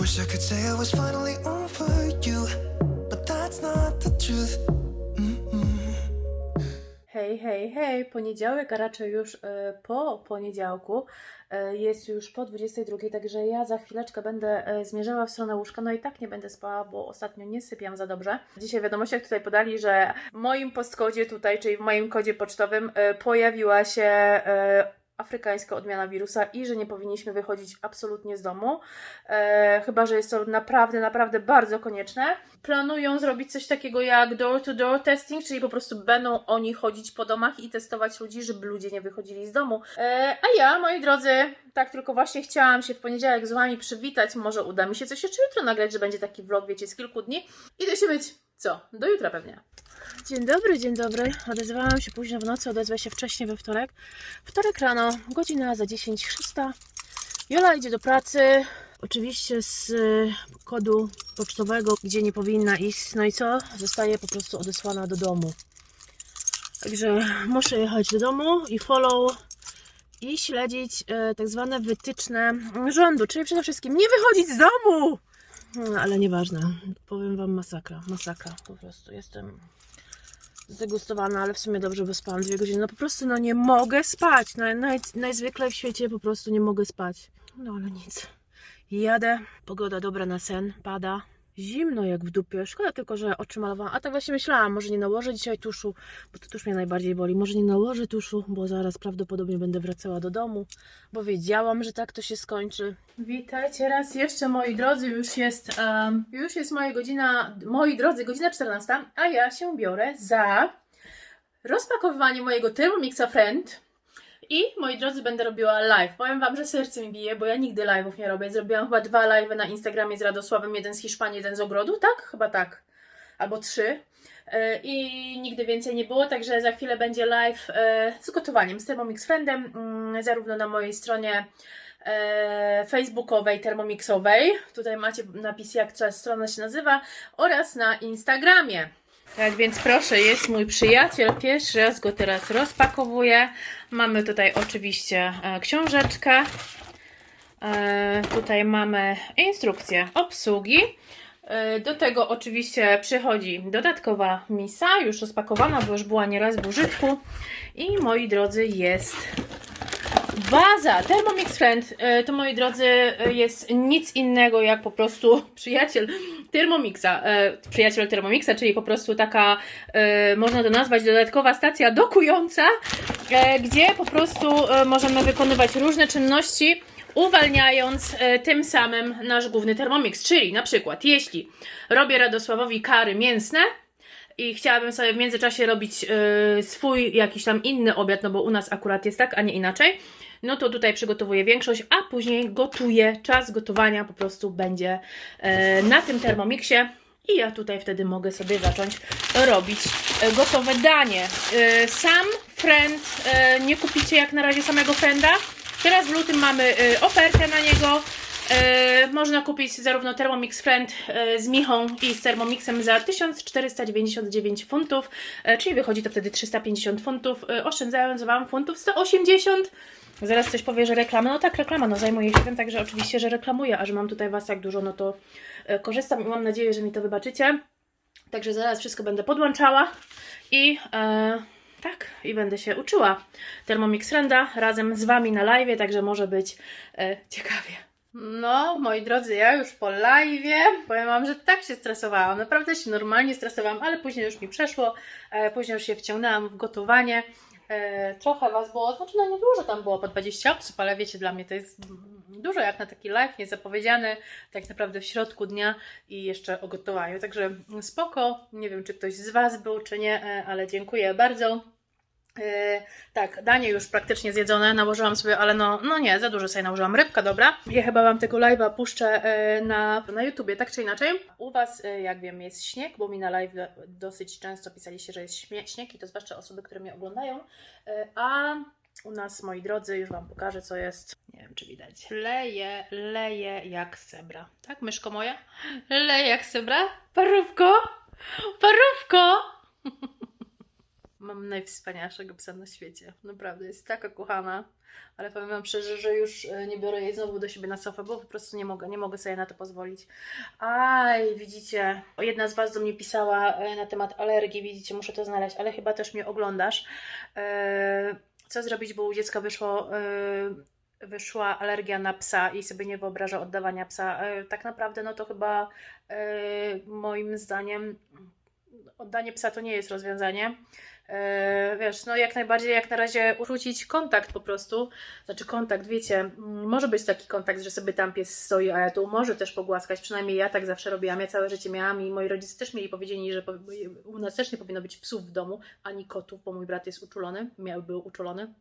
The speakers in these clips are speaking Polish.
Wish I could say I was finally over you, but that's not the truth. Hej, hej, hej, poniedziałek, a raczej już e, po poniedziałku. E, jest już po 22, także ja za chwileczkę będę e, zmierzała w stronę łóżka. No i tak nie będę spała, bo ostatnio nie sypiam za dobrze. Dzisiaj w wiadomościach tutaj podali, że w moim postkodzie tutaj, czyli w moim kodzie pocztowym, e, pojawiła się e, afrykańska odmiana wirusa i że nie powinniśmy wychodzić absolutnie z domu. E, chyba, że jest to naprawdę, naprawdę bardzo konieczne. Planują zrobić coś takiego jak door-to-door testing, czyli po prostu będą oni chodzić po domach i testować ludzi, żeby ludzie nie wychodzili z domu. E, a ja, moi drodzy, tak tylko właśnie chciałam się w poniedziałek z Wami przywitać. Może uda mi się coś jeszcze jutro nagrać, że będzie taki vlog, wiecie, z kilku dni. Idę się myć. Co? Do jutra pewnie. Dzień dobry, dzień dobry. Odezwałam się późno w nocy, odezwę się wcześniej we wtorek. Wtorek rano, godzina za 10, 600. Jola idzie do pracy. Oczywiście z y, kodu pocztowego, gdzie nie powinna iść. No i co? Zostaje po prostu odesłana do domu. Także muszę jechać do domu i follow i śledzić e, tak zwane wytyczne rządu, czyli przede wszystkim nie wychodzić z domu! No, ale nieważne. Powiem Wam masakra, masakra. Po prostu jestem zdegustowana, ale w sumie dobrze, bo spałam dwie godziny. No po prostu no nie mogę spać. Naj, naj, najzwyklej w świecie po prostu nie mogę spać. No ale nic. Jadę, pogoda dobra na sen, pada. Zimno jak w dupie. Szkoda tylko, że oczy malowałam. A tak właśnie myślałam, może nie nałożę dzisiaj tuszu, bo to tusz mnie najbardziej boli. Może nie nałożę tuszu, bo zaraz prawdopodobnie będę wracała do domu, bo wiedziałam, że tak to się skończy. Witajcie raz jeszcze, moi drodzy. Już jest, em, już jest moja godzina, moi drodzy, godzina 14, a ja się biorę za rozpakowywanie mojego Thermomixa Friend. I moi drodzy, będę robiła live. Powiem Wam, że serce mi bije, bo ja nigdy live'ów nie robię. Zrobiłam chyba dwa live'y na Instagramie z Radosławem, jeden z Hiszpanii, jeden z Ogrodu, tak? Chyba tak. Albo trzy. E, I nigdy więcej nie było, także za chwilę będzie live e, z gotowaniem z Thermomix Friendem, mm, zarówno na mojej stronie e, facebookowej, termomixowej, tutaj macie napis jak ta strona się nazywa, oraz na Instagramie. Tak więc proszę, jest mój przyjaciel. Pierwszy raz go teraz rozpakowuję. Mamy tutaj oczywiście e, książeczkę. E, tutaj mamy instrukcję obsługi. E, Do tego oczywiście przychodzi dodatkowa misa, już rozpakowana, bo już była nieraz w użytku. I moi drodzy, jest Baza Thermomix Friend e, to moi drodzy e, jest nic innego jak po prostu przyjaciel Thermomixa. e, Przyjaciel Thermomixa, czyli po prostu taka, można to nazwać, dodatkowa stacja dokująca, gdzie po prostu możemy wykonywać różne czynności, uwalniając tym samym nasz główny Thermomix. Czyli na przykład, jeśli robię Radosławowi kary mięsne, i chciałabym sobie w międzyczasie robić y, swój jakiś tam inny obiad, no bo u nas akurat jest tak, a nie inaczej, no to tutaj przygotowuję większość, a później gotuję. Czas gotowania po prostu będzie y, na tym termomiksie. I ja tutaj wtedy mogę sobie zacząć robić y, gotowe danie. Y, sam friend y, nie kupicie jak na razie samego frienda. Teraz w lutym mamy y, ofertę na niego. E, można kupić zarówno Thermomix Friend e, z Michą i z Thermomixem za 1499 funtów, e, czyli wychodzi to wtedy 350 funtów, oszczędzając Wam funtów 180. Zaraz ktoś powie, że reklama. No tak, reklama, no zajmuję się tym, także oczywiście, że reklamuję, a że mam tutaj Was jak dużo, no to korzystam i mam nadzieję, że mi to wybaczycie. Także zaraz wszystko będę podłączała i e, tak, i będę się uczyła Thermomix Frienda razem z Wami na live, także może być e, ciekawie. No, moi drodzy, ja już po live powiem Wam, że tak się stresowałam. Naprawdę się normalnie stresowałam, ale później już mi przeszło. E, później już się wciągnęłam w gotowanie. E, trochę Was było, znaczy no niedużo tam było, po 20 osób, ale wiecie, dla mnie to jest dużo jak na taki live, niezapowiedziany, tak naprawdę w środku dnia i jeszcze o gotowaniu. Także spoko, nie wiem czy ktoś z Was był, czy nie, e, ale dziękuję bardzo. E, tak, danie już praktycznie zjedzone, nałożyłam sobie, ale no, no nie, za dużo sobie nałożyłam. Rybka, dobra. Ja chyba Wam tego live'a puszczę e, na, na YouTubie, tak czy inaczej. U Was, e, jak wiem, jest śnieg, bo mi na live dosyć często pisaliście, że jest śnieg i to zwłaszcza osoby, które mnie oglądają. A u nas, moi drodzy, już Wam pokażę, co jest. Nie wiem, czy widać. Leje, leje jak sebra. Tak, myszko moja? Leje jak sebra? Parówko? Parówko! Mam najwspanialszego psa na świecie. Naprawdę, jest taka kochana. Ale powiem Wam szczerze, że już e, nie biorę jej znowu do siebie na sofę, bo po prostu nie mogę, nie mogę sobie na to pozwolić. Aj, widzicie, jedna z Was do mnie pisała e, na temat alergii, widzicie, muszę to znaleźć, ale chyba też mnie oglądasz. E, Co zrobić, bo u dziecka wyszło, wyszła alergia na psa i sobie nie wyobraża oddawania psa. Tak naprawdę, no to chyba moim zdaniem oddanie psa to nie jest rozwiązanie. E, Wiesz, no jak najbardziej, jak na razie ukrócić kontakt po prostu. Znaczy kontakt, wiecie, mm, może być taki kontakt, że sobie tam pies stoi, a ja tu może też pogłaskać. Przynajmniej ja tak zawsze robiłam. Ja całe życie miałam i moi rodzice też mieli powiedzieli, że u nas też nie powinno być psów w domu, ani kotów, bo mój brat jest uczulony, miał, był uczulony.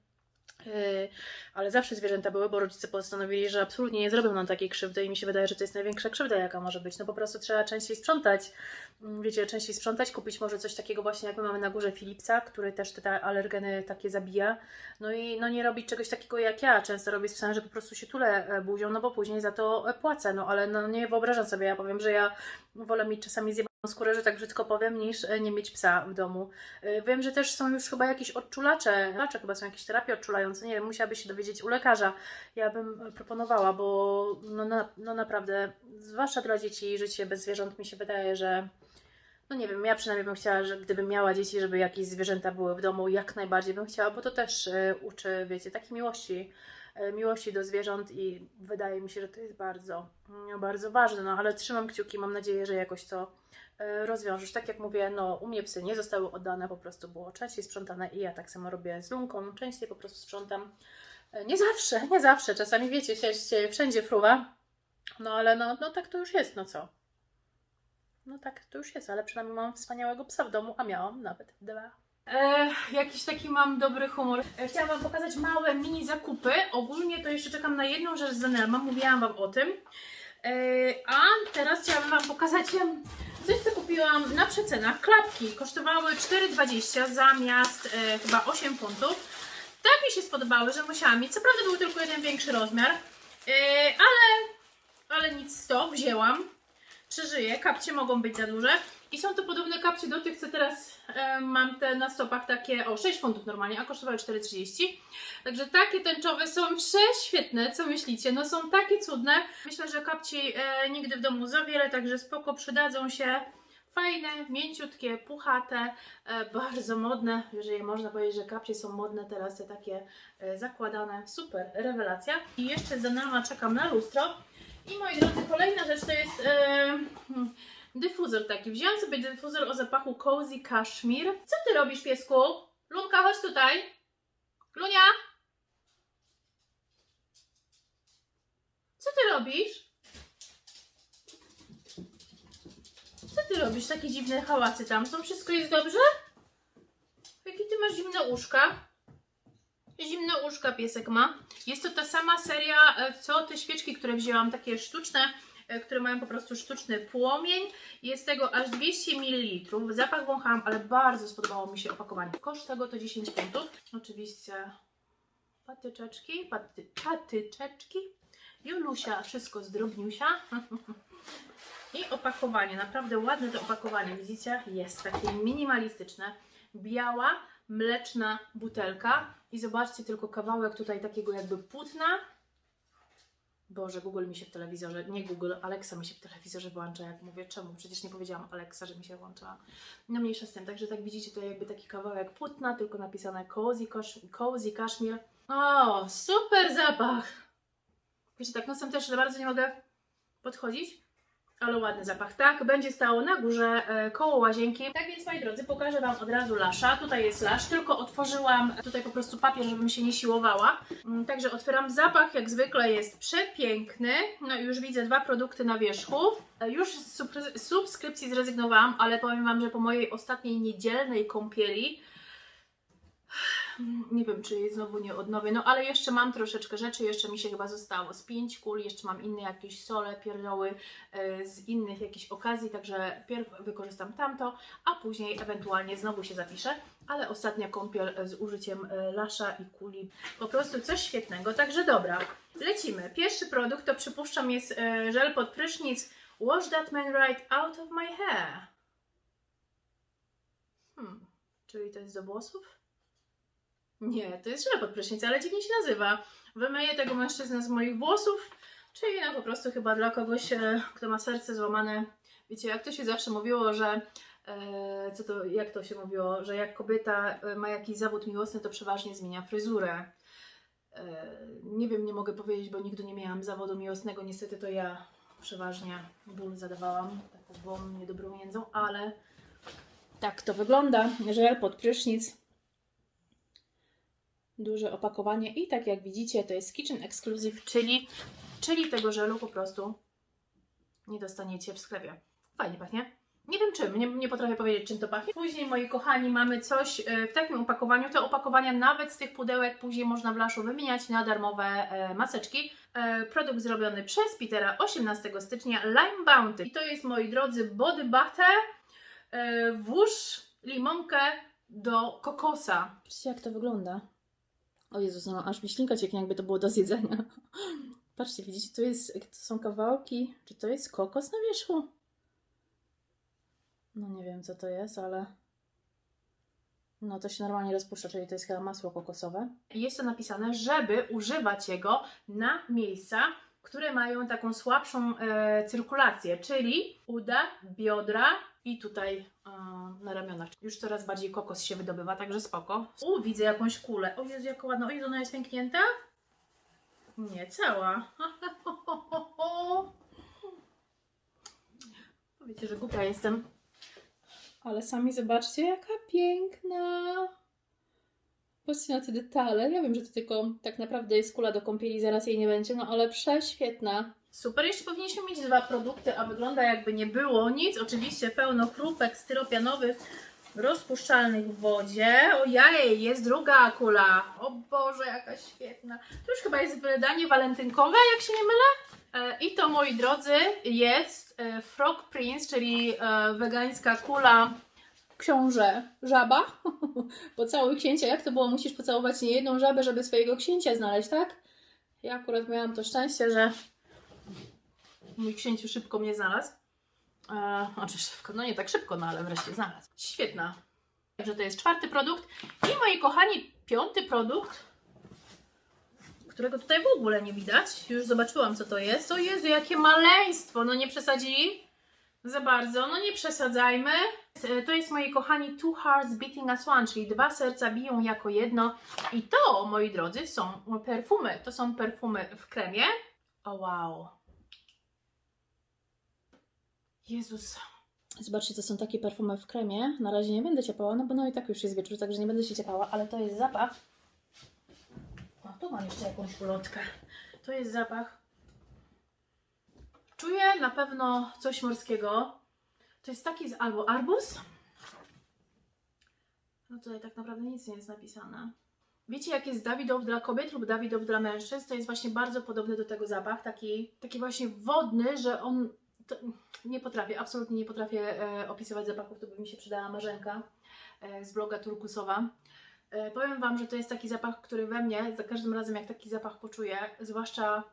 Yy, ale zawsze zwierzęta były, bo rodzice postanowili, że absolutnie nie zrobią nam takiej krzywdy i mi się wydaje, że to jest największa krzywda, jaka może być. No po prostu trzeba częściej sprzątać. Mm, Wiecie, częściej sprzątać, kupić może coś takiego właśnie jak my mamy na górze Philipsa, który też te, alergeny takie zabija. No i no nie robić czegoś takiego jak ja często robię z psem, że po prostu się tule e, buzią, no bo później za to e, płacę. No ale no nie wyobrażam sobie, ja powiem, że ja wolę mieć czasami zjebaną skórę, że tak brzydko powiem, niż e, nie mieć psa w domu. Y, Wiem, że też są już chyba jakieś odczulacze, odczulacze chyba są jakieś terapie odczulające, nie wiem, musiałabyś się dowiedzieć u lekarza. Ja bym e, proponowała, bo no, na, no naprawdę, zwłaszcza dla dzieci, życie bez zwierząt mi się wydaje, że no nie wiem, ja przynajmniej bym chciała, że gdybym miała dzieci, żeby jakieś zwierzęta były w domu, jak najbardziej bym chciała, bo to też e, uczy, wiecie, takiej miłości, e, miłości do zwierząt i wydaje mi się, że to jest bardzo, mm, bardzo ważne, no ale trzymam kciuki, mam nadzieję, że jakoś to e, rozwiążesz. Tak jak mówię, no u mnie psy nie zostały oddane, po prostu było częściej sprzątane i ja tak samo robię z Lunką, częściej po prostu sprzątam. E, Nie zawsze, nie zawsze, czasami wiecie, się, się wszędzie fruwa, no ale no, no tak to już jest, no co. No tak to już jest, ale przynajmniej mam wspaniałego psa w domu, a miałam nawet dwa. E, jakiś taki mam dobry humor. E, chciałam Wam pokazać małe mini zakupy. Ogólnie to jeszcze czekam na jedną rzecz z Zanelma, mówiłam Wam o tym. E, a teraz chciałabym Wam pokazać coś, co kupiłam na przecenach. Klapki kosztowały 4,20 zamiast e, chyba 8 funtów. Tak mi się spodobały, że musiałam mieć. Co prawda był tylko jeden większy rozmiar, e, ale, ale nic z to, wzięłam. Przeżyję, kapcie mogą być za duże. I są to podobne kapcie do tych, co teraz e, mam te na stopach takie, o 6 funtów normalnie, a kosztowały 4,30. Także takie tęczowe są prześwietne, co myślicie? No są takie cudne. Myślę, że kapci e, nigdy w domu za wiele, także spoko przydadzą się. Fajne, mięciutkie, puchate, e, bardzo modne. Jeżeli można powiedzieć, że kapcie są modne teraz, te takie e, zakładane. Super, rewelacja. I jeszcze za nama czekam na lustro. I moi drodzy, kolejna rzecz to jest e, dyfuzor taki. Wziąłam sobie dyfuzor o zapachu Cozy Kashmir. Co ty robisz, piesku? Lunka, chodź tutaj. Lunia? Co ty robisz? Co ty robisz? Takie dziwne hałasy tam są. Wszystko jest dobrze? Jakie ty masz zimne uszka? Zimne uszka piesek ma. Jest to ta sama seria, e, co te świeczki, które wzięłam, takie sztuczne, które mają po prostu sztuczny płomień. Jest tego aż 200 ml. Zapach wąchałam, ale bardzo spodobało mi się opakowanie. Koszt tego to 10 funtów. Oczywiście patyczeczki, paty, patyczeczki. Julusia, wszystko z drobniusia. I opakowanie, naprawdę ładne to opakowanie, widzicie? Jest takie minimalistyczne. Biała, mleczna butelka. I zobaczcie tylko kawałek tutaj takiego jakby płótna. Boże, Google mi się w telewizorze, nie Google, Alexa mi się w telewizorze włącza, jak mówię, czemu? Przecież nie powiedziałam Alexa, że mi się włączyła. No mniejsza z tym, także tak widzicie tutaj jakby taki kawałek płótna, tylko napisane Cozy, Kasz- cozy Kashmir. O, super zapach! Wiecie, tak nosem też bardzo nie mogę podchodzić, ale ładny zapach. Tak, będzie stało na górze e, koło łazienki. Tak więc, moi drodzy, pokażę Wam od razu lasza. Tutaj jest lasz, tylko otworzyłam tutaj po prostu papier, żebym się nie siłowała. Mm, Także otwieram zapach, jak zwykle jest przepiękny. No i już widzę dwa produkty na wierzchu. E, Już z subskry- z subskrypcji zrezygnowałam, ale powiem Wam, że po mojej ostatniej niedzielnej kąpieli nie wiem, czy jej znowu nie odnowię, no ale jeszcze mam troszeczkę rzeczy, jeszcze mi się chyba zostało z pięć kul, jeszcze mam inne jakieś sole, pierdoły e, z innych jakichś okazji, także pierw wykorzystam tamto, a później ewentualnie znowu się zapiszę, ale ostatnia kąpiel e, z użyciem e, lasza i kuli, po prostu coś świetnego, także dobra, lecimy. Pierwszy produkt to przypuszczam jest żel pod prysznic Wash That Man Right Out of My Hair. Hmm. Czyli to jest do włosów? Nie, to jest żel pod prysznic, ale dziwnie się nazywa. Wymyję tego mężczyznę z moich włosów, czyli no po prostu chyba dla kogoś, e, kto ma serce złamane. Wiecie, jak to się zawsze mówiło, że e, co to, jak to się mówiło, że jak kobieta e, ma jakiś zawód miłosny, to przeważnie zmienia fryzurę. Nie wiem, nie mogę powiedzieć, bo nigdy nie miałam zawodu miłosnego. Niestety to ja przeważnie ból zadawałam taką niedobrą jędzą, ale tak to wygląda. Żel pod prysznic. Duże opakowanie i tak jak widzicie, to jest Kitchen Exclusive, czyli, czyli tego żelu po prostu nie dostaniecie w sklepie. Fajnie pachnie. Nie wiem czym, nie, nie potrafię powiedzieć czym to pachnie. Później, moi kochani, mamy coś e, w takim opakowaniu. Te opakowania nawet z tych pudełek później można w laszu wymieniać na darmowe e, maseczki. E, produkt zrobiony przez Petera 18 stycznia Lime Bounty. I to jest, moi drodzy, body butter. Włóż limonkę do kokosa. Patrzcie jak to wygląda. O Jezus, no aż mi ślinka cieknie, jakby to było do zjedzenia. Patrzcie, widzicie, tu jest, to są kawałki. Czy to jest kokos na wierzchu? No nie wiem, co to jest, ale... No to się normalnie rozpuszcza, czyli to jest chyba masło kokosowe. Jest to napisane, żeby używać jego na miejsca, które mają taką słabszą e, cyrkulację, czyli uda, biodra i tutaj e, na ramionach. Już coraz bardziej kokos się wydobywa, także spoko. U, widzę jakąś kulę. O Jezu, jaka ładna. O Jezu, ona jest pęknięta? Nie, cała. Powiecie, że głupia jestem. Ale sami zobaczcie, jaka piękna. Patrzcie na te detale. Ja wiem, że to tylko tak naprawdę jest kula do kąpieli, zaraz jej nie będzie, no ale prześwietna. Super, jeszcze powinniśmy mieć dwa produkty, a wygląda jakby nie było nic. Oczywiście pełno chrupek styropianowych, rozpuszczalnych w wodzie. Ojej, jest druga kula. O Boże, jaka świetna. To już chyba jest wydanie walentynkowe, jak się nie mylę. E, I to, moi drodzy, jest e, Frog Prince, czyli e, wegańska kula książę żaba. Pocałuj księcia. Jak to było? Musisz pocałować nie jedną żabę, żeby swojego księcia znaleźć, tak? Ja akurat miałam to szczęście, że mój księciu szybko mnie znalazł. E, znaczy szybko, no nie tak szybko, no ale wreszcie znalazł. Świetna. Także to jest czwarty produkt. I moi kochani, piąty produkt, którego tutaj w ogóle nie widać. Już zobaczyłam, co to jest. O Jezu, jakie maleństwo! No nie przesadzili? Za bardzo, no nie przesadzajmy. E, To jest, moi kochani, Two Hearts Beating as One, czyli dwa serca biją jako jedno. I to, moi drodzy, są perfumy. To są perfumy w kremie. O wow. Jezus. Zobaczcie, to są takie perfumy w kremie. Na razie nie będę ciepała, no bo no i tak już jest wieczór, także nie będę się ciepała, ale to jest zapach. O, tu mam jeszcze jakąś ulotkę. To jest zapach. Czuję na pewno coś morskiego. To jest taki z albo arbuz. No tutaj tak naprawdę nic nie jest napisane. Wiecie, jak jest Dawidow dla kobiet lub Dawidow dla mężczyzn? To jest właśnie bardzo podobny do tego zapach. Taki, taki właśnie wodny, że on. Nie potrafię, absolutnie nie potrafię e, opisywać zapachów, to by mi się przydała Marzenka e, z bloga Turkusowa. E, powiem Wam, że to jest taki zapach, który we mnie, za każdym razem jak taki zapach poczuję, zwłaszcza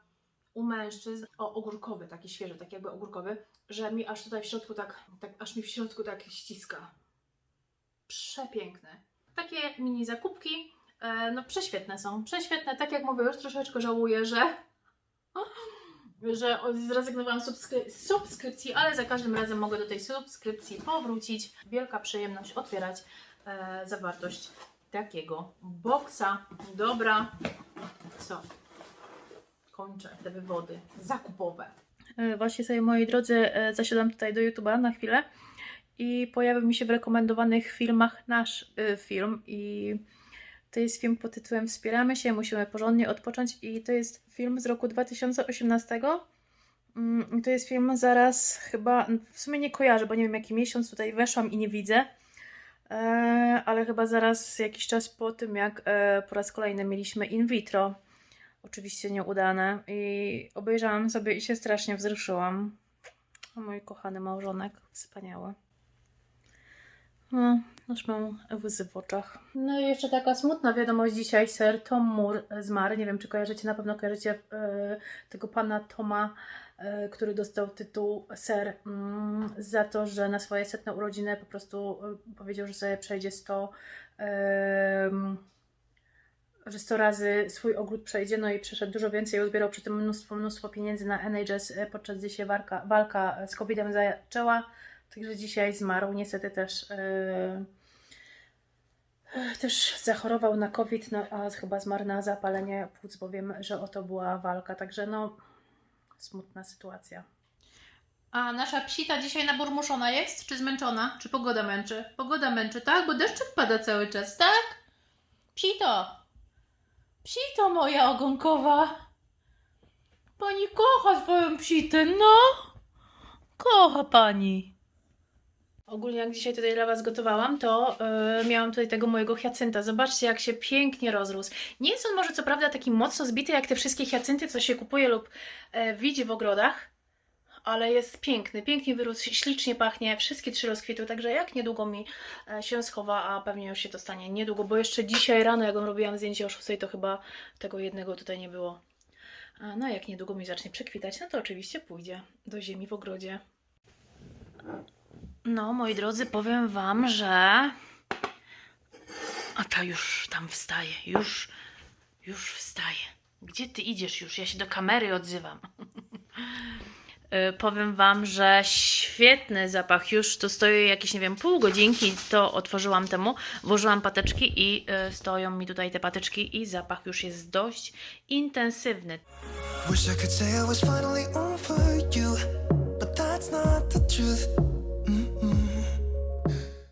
u mężczyzn, o ogórkowy, taki świeży, tak jakby ogórkowy, że mi aż tutaj w środku tak, tak aż mi w środku tak ściska. Przepiękny. Takie mini zakupki, e, no prześwietne są, prześwietne. Tak jak mówię, już troszeczkę żałuję, że że zrezygnowałam z subskry- subskrypcji, ale za każdym razem mogę do tej subskrypcji powrócić. Wielka przyjemność otwierać e, zawartość takiego boksa. Dobra, co? Kończę te wywody zakupowe. E, Właśnie sobie, moi drodzy, e, zasiadam tutaj do YouTube'a na chwilę i pojawił mi się w rekomendowanych filmach nasz y, film i to jest film pod tytułem Wspieramy się, musimy porządnie odpocząć i to jest film z roku 2018. Mm, To jest film zaraz chyba, w sumie nie kojarzę, bo nie wiem jaki miesiąc tutaj weszłam i nie widzę, e, ale chyba zaraz jakiś czas po tym jak e, po raz kolejny mieliśmy in vitro, oczywiście nieudane i obejrzałam sobie i się strasznie wzruszyłam. O mój kochany małżonek, wspaniały. No, aż mam łzy w oczach. No i jeszcze taka smutna wiadomość dzisiaj. Sir Tom Moore zmarł. Nie wiem, czy kojarzycie, na pewno kojarzycie e, tego pana Toma e, który dostał tytuł ser mm, za to, że na swoje setne urodziny po prostu e, powiedział, że sobie przejdzie 100 em, że 100 razy swój ogród przejdzie, no i przeszedł dużo więcej, uzbierał przy tym mnóstwo, mnóstwo pieniędzy na NHS, e, podczas gdy się walka, walka z COVID-em zaczęła. Także dzisiaj zmarł. Niestety też, e, też zachorował na COVID, no a chyba zmarł na zapalenie płuc, bo wiem, że oto była walka. Także no, smutna sytuacja. A nasza psita dzisiaj naburmuszona jest? Czy zmęczona? Czy pogoda męczy? Pogoda męczy, tak? Bo deszczyk pada cały czas, tak? Psito! Psito moja ogonkowa! Pani kocha swoją psitę, no! Kocha pani! Ogólnie jak dzisiaj tutaj dla Was gotowałam, to yy, miałam tutaj tego mojego hiacynta. Zobaczcie, jak się pięknie rozrósł. Nie jest on może co prawda taki mocno zbity, jak te wszystkie hiacynty, co się kupuje lub e, widzi w ogrodach, ale jest piękny, pięknie wyrósł, ślicznie pachnie, wszystkie trzy rozkwitły, także jak niedługo mi e, się schowa, a pewnie już się to stanie niedługo, bo jeszcze dzisiaj rano, jak robiłam zdjęcie o 6, to chyba tego jednego tutaj nie było. A, no jak niedługo mi zacznie przekwitać, no to oczywiście pójdzie do ziemi w ogrodzie. No, moi drodzy, powiem Wam, że. A ta już tam wstaje, już, już wstaje. Gdzie ty idziesz już? Ja się do kamery odzywam. Y, powiem Wam, że świetny zapach. Już tu stoi jakieś, nie wiem, pół godzinki. To otworzyłam temu, włożyłam pateczki i y, stoją mi tutaj te pateczki, i zapach już jest dość intensywny. Wish I could say I was finally over you, but that's not the truth.